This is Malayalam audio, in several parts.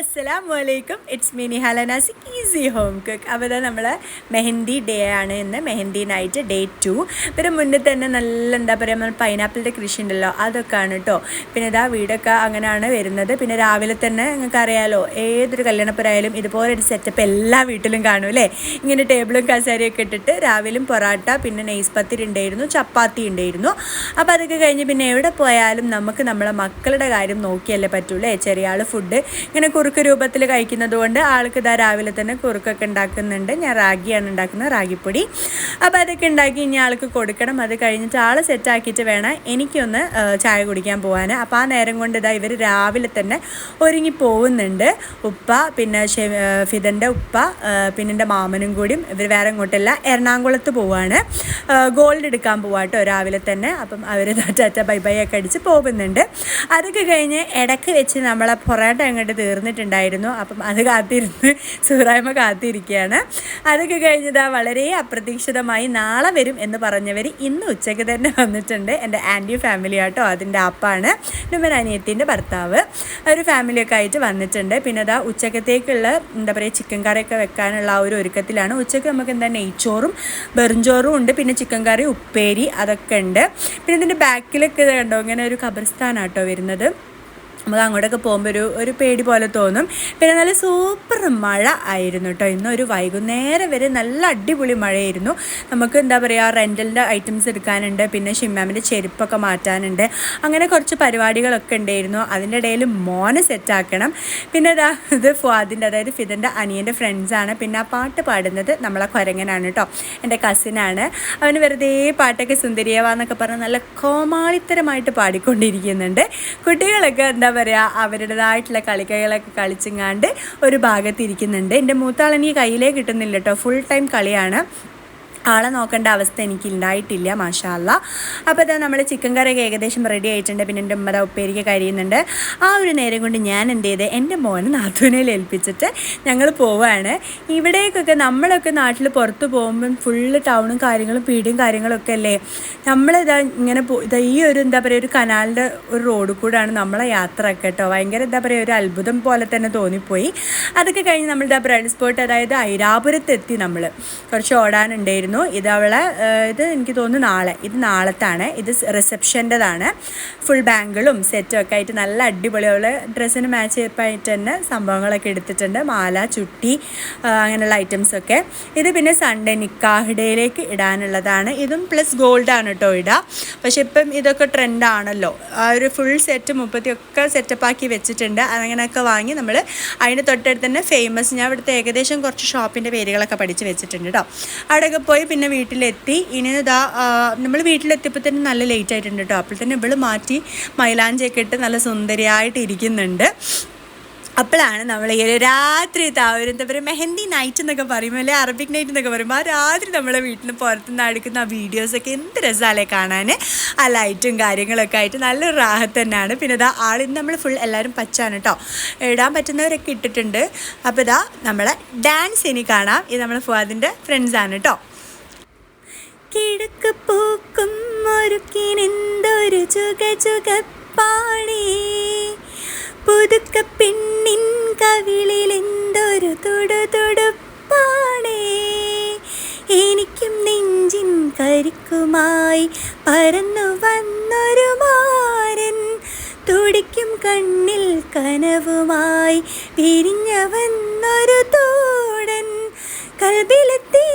അസ്സലാമു വലൈക്കും it's me Nihala Nasik easy home cook അപ്പോൾ നമ്മൾ മെഹന്തി ഡേ ആണ് ഇന്ന്. മെഹന്തി നൈറ്റ് ഡേ ടു പിന്നെ മുന്നേ തന്നെ നല്ല എന്താ പറയുക നമ്മൾ പൈനാപ്പിളിന്റെ കൃഷി ഉണ്ടല്ലോ അതൊക്കെയാണ് കേട്ടോ പിന്നെ ഇതാ വീടൊക്കെ അങ്ങനെയാണ് വരുന്നത്. പിന്നെ രാവിലെ തന്നെ നിങ്ങൾക്ക് അറിയാലോ ഏതൊരു കല്യാണപ്പുരായാലും ഇതുപോലെ ഒരു സെറ്റപ്പ് എല്ലാ വീട്ടിലും കാണും അല്ലേ? ഇങ്ങനെ ടേബിളും കസേരയൊക്കെ ഇട്ടിട്ട് രാവിലെയും പൊറാട്ട പിന്നെ നെയ്സ് പത്തിരി ഉണ്ടായിരുന്നു ചപ്പാത്തി ഉണ്ടായിരുന്നു. അപ്പോൾ അതൊക്കെ കഴിഞ്ഞ് പിന്നെ എവിടെ പോയാലും നമുക്ക് നമ്മളെ മക്കളുടെ കാര്യം നോക്കിയല്ലേ പറ്റൂലേ ചെറിയ ആൾ ഫുഡ് ഇങ്ങനെ കുറുക്ക് രൂപത്തിൽ കഴിക്കുന്നത് കൊണ്ട് ആൾക്ക് ഇതാ രാവിലെ തന്നെ കുറുക്കൊക്കെ ഉണ്ടാക്കുന്നുണ്ട്. ഞാൻ റാഗിയാണ് ഉണ്ടാക്കുന്നത് റാഗിപ്പൊടി. അപ്പോൾ അതൊക്കെ ഉണ്ടാക്കി ഇനി ആൾക്ക് കൊടുക്കണം. അത് കഴിഞ്ഞിട്ട് ആൾ സെറ്റാക്കിയിട്ട് വേണം എനിക്കൊന്ന് ചായ കുടിക്കാൻ പോകാൻ അപ്പോൾ ആ നേരം കൊണ്ട് ഇതാ ഇവർ രാവിലെ തന്നെ ഒരുങ്ങി പോകുന്നുണ്ട് ഉപ്പ പിന്നെ ഫിതന്റെ ഉപ്പ പിന്നെ എന്റെ മാമനും കൂടിയും ഇവർ വേറെ ഇങ്ങോട്ടല്ല എറണാകുളത്ത് പോവാണ്. ഗോൾഡ് എടുക്കാൻ പോവാട്ടോ രാവിലെ തന്നെ. അപ്പം അവർ ടാറ്റ ബൈ ബൈ ഒക്കെ അടിച്ച് പോകുന്നുണ്ട്. അതൊക്കെ കഴിഞ്ഞ് ഇടയ്ക്ക് വെച്ച് നമ്മളെ പൊറോട്ട അങ്ങോട്ട് തീർന്നിട്ടുണ്ടായിരുന്നു അപ്പം അത് കാത്തിരുന്ന് സുഹറായ്മ കാത്തിരിക്കുകയാണ്. അതൊക്കെ കഴിഞ്ഞതാ വളരെ അപ്രതീക്ഷിതമായി നാളെ വരും എന്ന് പറഞ്ഞവർ ഇന്ന് ഉച്ചയ്ക്ക് തന്നെ വന്നിട്ടുണ്ട്. എന്റെ ആന്റി ഫാമിലി ആട്ടോ അതിന്റെ അപ്പാണ്. നമ്മുടെ അനിയത്തിന്റെ ഭർത്താവ്. ഒരു ഫാമിലിയൊക്കെ ആയിട്ട് വന്നിട്ടുണ്ട്. പിന്നെ അതാ ഉച്ചക്കത്തേക്കുള്ള എന്താ പറയുക ചിക്കൻ കറിയൊക്കെ വെക്കാനുള്ള ആ ഒരു ഒരുക്കത്തിലാണ്. ഉച്ചയ്ക്ക് നമുക്ക് എന്താ നെയ്ച്ചോറും വെറുംചോറും ഉണ്ട്. പിന്നെ ചിക്കൻ കറി ഉപ്പേരി അതൊക്കെ ഉണ്ട്. പിന്നെ ഇതിന്റെ ബാക്കിലൊക്കെ കണ്ടോ ഇങ്ങനെ ഒരു ഖബർസ്ഥാനാട്ടോ വരുന്നത്. നമുക്ക് അങ്ങോട്ടൊക്കെ പോകുമ്പോൾ ഒരു ഒരു പേടി പോലെ തോന്നും. പിന്നെ നല്ല സൂപ്പർ മഴ ആയിരുന്നു കേട്ടോ ഇന്ന് ഒരു വൈകുന്നേരം വരെ നല്ല അടിപൊളി മഴയായിരുന്നു. നമുക്ക് എന്താ പറയുക റെന്റലിന്റെ ഐറ്റംസ് എടുക്കാനുണ്ട്. പിന്നെ ഷിമ്മാമിന്റെ ചെരുപ്പൊക്കെ മാറ്റാനുണ്ട്. അങ്ങനെ കുറച്ച് പരിപാടികളൊക്കെ ഉണ്ടായിരുന്നു. അതിന്റെ ഇടയിൽ മോനെ സെറ്റാക്കണം പിന്നെ ഇതാ ഇത് ഫുവാദിന്റെ അതായത് ഫിദന്റെ അനിയന്റെ ഫ്രണ്ട്സാണ് പിന്നെ ആ പാട്ട് പാടുന്നത് നമ്മളെ കൊരങ്ങനാണ് കേട്ടോ എന്റെ കസിനാണ് അവന് വെറുതെ പാട്ടൊക്കെ സുന്ദരിയവാന്നൊക്കെ പറഞ്ഞ് നല്ല കോമാളിത്തരമായിട്ട് പാടിക്കൊണ്ടിരിക്കുന്നുണ്ട്. കുട്ടികളൊക്കെ എന്താ പറയുക അവരുടേതായിട്ടുള്ള കളികളൊക്കെ കളിച്ചിങ്ങാണ്ട് ഒരു ഭാഗത്ത് ഇരിക്കുന്നുണ്ട്. എന്റെ മൂത്താളെനിക്ക് കയ്യിലേ കിട്ടുന്നില്ല കേട്ടോ. ഫുൾ ടൈം കളിയാണ്. ആളെ നോക്കേണ്ട അവസ്ഥ എനിക്ക് ഉണ്ടായിട്ടില്ല മാഷാല്ല അപ്പോൾ ഇതാ നമ്മൾ ചിക്കൻ കറിയൊക്കെ ഏകദേശം റെഡി ആയിട്ടുണ്ട്. പിന്നെ എന്റെ ഉമ്മത ഉപ്പേരിക്ക് കരിയുന്നുണ്ട്. ആ ഒരു നേരം കൊണ്ട് ഞാൻ എന്ത് ചെയ്ത് എന്റെ മോനെ നാത്തൂനയിൽ ഏൽപ്പിച്ചിട്ട് ഞങ്ങൾ പോവുകയാണ് ഇവിടേക്കൊക്കെ നമ്മളൊക്കെ നാട്ടിൽ പുറത്ത് പോകുമ്പം ഫുള്ള് ടൗണും കാര്യങ്ങളും പീടിയും കാര്യങ്ങളൊക്കെ അല്ലേ? നമ്മളിതാ ഇങ്ങനെ ഇതാ ഈ ഒരു എന്താ പറയുക ഒരു കനാലിന്റെ ഒരു റോഡ് കൂടാണ് നമ്മളെ യാത്ര ഒക്കെ കേട്ടോ. ഭയങ്കര എന്താ പറയുക ഒരു അത്ഭുതം പോലെ തന്നെ തോന്നിപ്പോയി. അതൊക്കെ കഴിഞ്ഞ് നമ്മളിതാ ബ്രെഡ് സ്പോട്ട് അതായത് ഐരാപുരത്തെത്തി നമ്മൾ കുറച്ച് ഓടാനുണ്ടായിരുന്നു. ഇത് അവളെ ഇത് എനിക്ക് തോന്നുന്നു നാളെ. ഇത് നാളത്താണ്. ഇത് റിസപ്ഷന്റെതാണ്. ഫുൾ ബാങ്കിളും സെറ്റും ഒക്കെ ആയിട്ട് നല്ല അടിപൊളി. അവൾ ഡ്രസ്സിന് മാച്ച് ചെയ്യപ്പായിട്ട് തന്നെ സംഭവങ്ങളൊക്കെ എടുത്തിട്ടുണ്ട്. മാല ചുട്ടി അങ്ങനെയുള്ള ഐറ്റംസ് ഒക്കെ. ഇത് പിന്നെ സൺഡേ നിക്കാഹ് ഡേയിലേക്ക് ഇടാനുള്ളതാണ്. ഇതും പ്ലസ് ഗോൾഡ് ആണ് കേട്ടോ ഇടുക പക്ഷെ ഇപ്പം ഇതൊക്കെ ട്രെൻഡാണല്ലോ ആ ഒരു ഫുൾ സെറ്റ് മുപ്പത്തി ഒക്കെ സെറ്റപ്പ് ആക്കി വെച്ചിട്ടുണ്ട്. അങ്ങനെയൊക്കെ വാങ്ങി നമ്മൾ അതിന് തൊട്ടടുത്ത് തന്നെ ഫേമസ് ഞാൻ ഇവിടുത്തെ ഏകദേശം കുറച്ച് ഷോപ്പിന്റെ പേരുകളൊക്കെ പഠിച്ച് വെച്ചിട്ടുണ്ട് കേട്ടോ അവിടെയൊക്കെ പോയി പിന്നെ വീട്ടിലെത്തി. ഇനി ഇതാ നമ്മൾ വീട്ടിലെത്തിയപ്പോൾ തന്നെ നല്ല ലേറ്റ് ആയിട്ടുണ്ട് കേട്ടോ അപ്പോൾ തന്നെ ഇവൾ മാറ്റി മൈലാഞ്ചൊക്കെ ഇട്ട് നല്ല സുന്ദരിയായിട്ട് ഇരിക്കുന്നുണ്ട്. അപ്പോഴാണ് നമ്മൾ ഈ ഒരു രാത്രി ഒരു എന്താ പറയുക മെഹന്തി നൈറ്റ് എന്നൊക്കെ പറയുമ്പോൾ അല്ലെ അറബിക് നൈറ്റ് എന്നൊക്കെ പറയുമ്പോൾ ആ രാത്രി നമ്മളെ വീട്ടിൽ നിന്ന് പുറത്തുനിന്ന് എടുക്കുന്ന ആ വീഡിയോസൊക്കെ എന്ത് രസമല്ലേ കാണാൻ ആ ലൈറ്റും കാര്യങ്ങളൊക്കെ ആയിട്ട് നല്ല റാഹത്ത് തന്നെയാണ്. പിന്നെ ഇതാ ആളിന്ന് നമ്മൾ ഫുൾ എല്ലാവരും പച്ചാണ് കേട്ടോ ഇടാൻ പറ്റുന്നവരൊക്കെ ഇട്ടിട്ടുണ്ട്. അപ്പോൾ ഇതാ നമ്മളെ ഡാൻസ് ഇനി കാണാം. ഇത് നമ്മളെ ഫുവാദിന്റെ ഫ്രണ്ട്സാണ് കേട്ടോ കിഴക്ക് പൂക്കും ഒരുക്കിനെന്തൊരു ചുക ചുകപ്പാണേ പുതുക്ക പെണ്ണിൻ കവിളിൽ എന്തൊരു തുടു തുടുപ്പാണേ എനിക്കും നെഞ്ചിൻ കരിക്കുമായി പരന്നു വന്നൊരു മാരൻ. തുടിക്കും കണ്ണിൽ കനവുമായി പിരിഞ്ഞ വന്നൊരു തോടൻ. കൽബിലെത്തി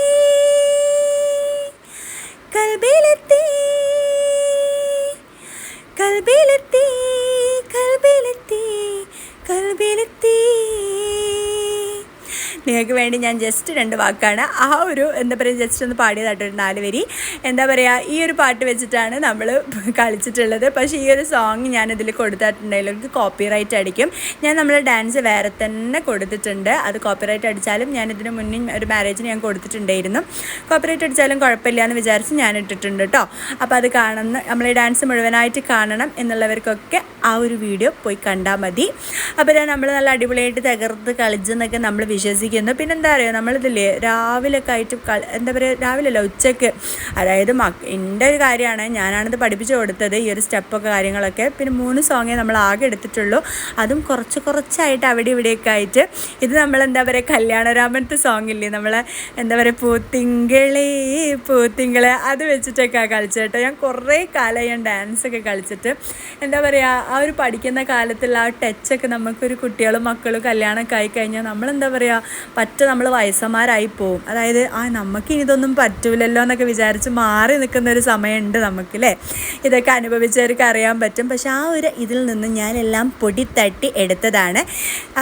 നിങ്ങൾക്ക് വേണ്ടി ഞാൻ ജസ്റ്റ് രണ്ട് വാക്കാണ്. ആ ഒരു എന്താ പറയുക ജസ്റ്റ് ഒന്ന് പാടിയതായിട്ട് ഒരു നാല് വരി. എന്താ പറയുക ഈ ഒരു പാട്ട് വെച്ചിട്ടാണ് നമ്മൾ കളിച്ചിട്ടുള്ളത്. പക്ഷേ ഈ ഒരു സോങ് കൊടുത്തിട്ടുണ്ടെങ്കിൽ ഇത് കോപ്പി റൈറ്റ് അടിക്കും. ഞാൻ നമ്മൾ ഡാൻസ് വേറെ തന്നെ കൊടുത്തിട്ടുണ്ട്. അത് കോപ്പി റൈറ്റ് അടിച്ചാലും ഞാൻ ഇതിന് മുന്നേ ഒരു മാരേജിന് ഞാൻ കൊടുത്തിട്ടുണ്ടായിരുന്നു. കോപ്പി റൈറ്റ് അടിച്ചാലും കുഴപ്പമില്ല എന്ന് വിചാരിച്ച് ഞാൻ ഇട്ടിട്ടുണ്ട് കേട്ടോ അപ്പോൾ അത് കാണുന്ന നമ്മൾ ഈ ഡാൻസ് മുഴുവനായിട്ട് കാണണം എന്നുള്ളവർക്കൊക്കെ ആ ഒരു വീഡിയോ പോയി കണ്ടാൽ മതി. അപ്പോൾ നമ്മൾ നല്ല അടിപൊളിയായിട്ട് തകർത്ത് കളിച്ചെന്നൊക്കെ നമ്മൾ വിശ്വസിക്കും ഇരിക്കുന്നു പിന്നെ എന്താ പറയുക നമ്മളിതില്ലേ രാവിലെ ഒക്കെ ആയിട്ട് എന്താ പറയുക രാവിലെ അല്ല ഉച്ചയ്ക്ക് അതായത് മക് എന്റെ ഒരു കാര്യമാണ് ഞാനാണിത് പഠിപ്പിച്ചു കൊടുത്തത് ഈ ഒരു സ്റ്റെപ്പൊക്കെ കാര്യങ്ങളൊക്കെ. പിന്നെ മൂന്ന് സോങ്ങേ നമ്മൾ ആകെ എടുത്തിട്ടുള്ളൂ. അതും കുറച്ച് കുറച്ചായിട്ട് അവിടെ ഇവിടെയൊക്കെ ആയിട്ട്. ഇത് നമ്മൾ എന്താ പറയുക കല്യാണരാമനത്തെ സോങ് ഇല്ലേ നമ്മളെ എന്താ പറയുക പൂത്തിങ്കളേ പൂത്തിങ്കളെ. അത് വെച്ചിട്ടൊക്കെ കളിച്ചിട്ട് ഞാൻ കുറേ കാലം ഞാൻ ഡാൻസൊക്കെ കളിച്ചിട്ട്. എന്താ പറയുക ആ ഒരു പഠിക്കുന്ന കാലത്തുള്ള ആ ടച്ചൊക്കെ നമുക്കൊരു കുട്ടികളും മക്കളും കല്യാണമൊക്കെ ആയിക്കഴിഞ്ഞാൽ നമ്മളെന്താ പറയുക പറ്റ നമ്മൾ വയസ്സന്മാരായി പോവും. അതായത് ആ നമുക്ക് ഇനി ഇതൊന്നും പറ്റൂലല്ലോ എന്നൊക്കെ വിചാരിച്ച് മാറി നിൽക്കുന്ന ഒരു സമയമുണ്ട് നമുക്ക് അല്ലേ ഇതൊക്കെ അനുഭവിച്ചവർക്ക് അറിയാൻ പറ്റും. പക്ഷെ ആ ഒരു ഇതിൽ നിന്ന് ഞാനെല്ലാം പൊടി തട്ടി എടുത്തതാണ്.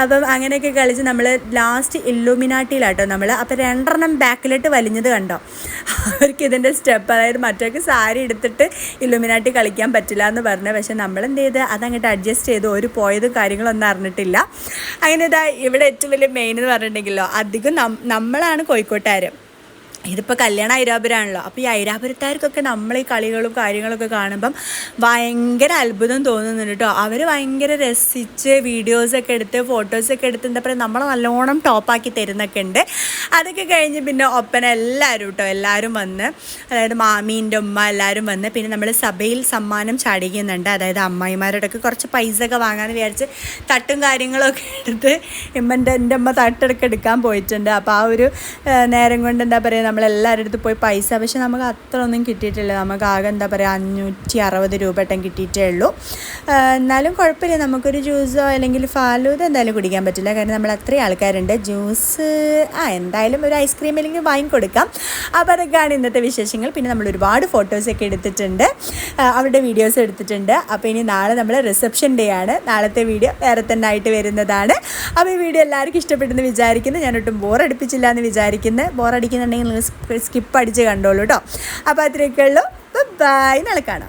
അപ്പം അങ്ങനെയൊക്കെ കളിച്ച് നമ്മൾ ലാസ്റ്റ് ഇല്ലുമിനാട്ടിയിലാട്ടോ നമ്മൾ അപ്പം രണ്ടെണ്ണം ബാക്കിലോട്ട് വലിഞ്ഞത് കണ്ടോ? അവർക്ക് ഇതിന്റെ സ്റ്റെപ്പ് അതായത് മറ്റൊക്കെ സാരി എടുത്തിട്ട് ഇല്ലുമിനാട്ടി കളിക്കാൻ പറ്റില്ല എന്ന് പറഞ്ഞു. പക്ഷെ നമ്മൾ എന്ത് ചെയ്ത്? അതങ്ങോട്ട് അഡ്ജസ്റ്റ് ചെയ്ത് ഒരു പോയതും കാര്യങ്ങളൊന്നും അറിഞ്ഞിട്ടില്ല. അങ്ങനെ ഇതാ ഇവിടെ ഏറ്റവും വലിയ മെയിൻ എന്ന് പറഞ്ഞിട്ടുണ്ടെങ്കിലോ അധികം നമ്മളാണ് കോഴിക്കോട്ടുകാർ ഇതിപ്പോൾ കല്യാണ ഐരാപുരാണല്ലോ. അപ്പോൾ ഈ ഐരാപുരത്താർക്കൊക്കെ നമ്മൾ ഈ കളികളും കാര്യങ്ങളൊക്കെ കാണുമ്പം ഭയങ്കര അത്ഭുതം തോന്നുന്നുണ്ട് കേട്ടോ അവർ ഭയങ്കര രസിച്ച് വീഡിയോസൊക്കെ എടുത്ത് ഫോട്ടോസൊക്കെ എടുത്ത് എന്താ പറയുക നമ്മളെ നല്ലോണം ടോപ്പാക്കി തരുന്നൊക്കെ ഉണ്ട്. അതൊക്കെ കഴിഞ്ഞ് പിന്നെ ഒപ്പന എല്ലാവരും കേട്ടോ എല്ലാവരും വന്ന് അതായത് മാമീന്റെ ഉമ്മ എല്ലാവരും വന്ന് പിന്നെ നമ്മൾ സഭയിൽ സമ്മാനം ചാടിക്കുന്നുണ്ട്. അതായത് അമ്മായിമാരോടൊക്കെ കുറച്ച് പൈസ ഒക്കെ വാങ്ങാമെന്ന് വിചാരിച്ച് തട്ടും കാര്യങ്ങളൊക്കെ എടുത്ത് ഇമ്മന്റെ എന്റെ ഉമ്മ തട്ടൊക്കെ എടുക്കാൻ പോയിട്ടുണ്ട്. അപ്പോൾ ആ ഒരു നേരം കൊണ്ട് എന്താ പറയുക നമ്മളെല്ലാവരുടെ അടുത്ത് പോയി പൈസ. പക്ഷെ നമുക്ക് അത്ര ഒന്നും കിട്ടിയിട്ടില്ല. നമുക്ക് ആകെ എന്താ പറയുക അഞ്ഞൂറ്റി അറുപത് രൂപ ഏട്ടം കിട്ടിയിട്ടേ ഉള്ളൂ. എന്നാലും കുഴപ്പമില്ല. നമുക്കൊരു ജ്യൂസോ അല്ലെങ്കിൽ ഫാലൂദോ എന്തായാലും കുടിക്കാൻ പറ്റില്ല. കാരണം നമ്മൾ അത്രയും ആൾക്കാരുണ്ട്. ജ്യൂസ് ആ എന്തായാലും ഒരു ഐസ്ക്രീം അല്ലെങ്കിൽ വാങ്ങിക്കൊടുക്കാം അപ്പോൾ അതൊക്കെയാണ് ഇന്നത്തെ വിശേഷങ്ങൾ. പിന്നെ നമ്മൾ ഒരുപാട് ഫോട്ടോസൊക്കെ എടുത്തിട്ടുണ്ട്. അവരുടെ വീഡിയോസ് എടുത്തിട്ടുണ്ട്. അപ്പോൾ ഇനി നാളെ നമ്മൾ റിസപ്ഷൻ ഡേ ആണ്. നാളത്തെ വീഡിയോ വേറെ തന്നെ ആയിട്ട് വരുന്നതാണ്. അപ്പോൾ ഈ വീഡിയോ എല്ലാവർക്കും ഇഷ്ടപ്പെട്ടെന്ന് വിചാരിക്കുന്നു. ഞാൻ ഒട്ടും ബോറടിപ്പിച്ചില്ല എന്ന് വിചാരിക്കുന്നു. ബോറടിക്കുന്നുണ്ടെങ്കിൽ നിങ്ങൾ സ്കിപ്പ് അടിച്ച് കണ്ടോളൂ കേട്ടോ അപ്പോൾ അത്രയൊക്കെ ഉള്ളൂ ബൈ നാളെ കാണാം.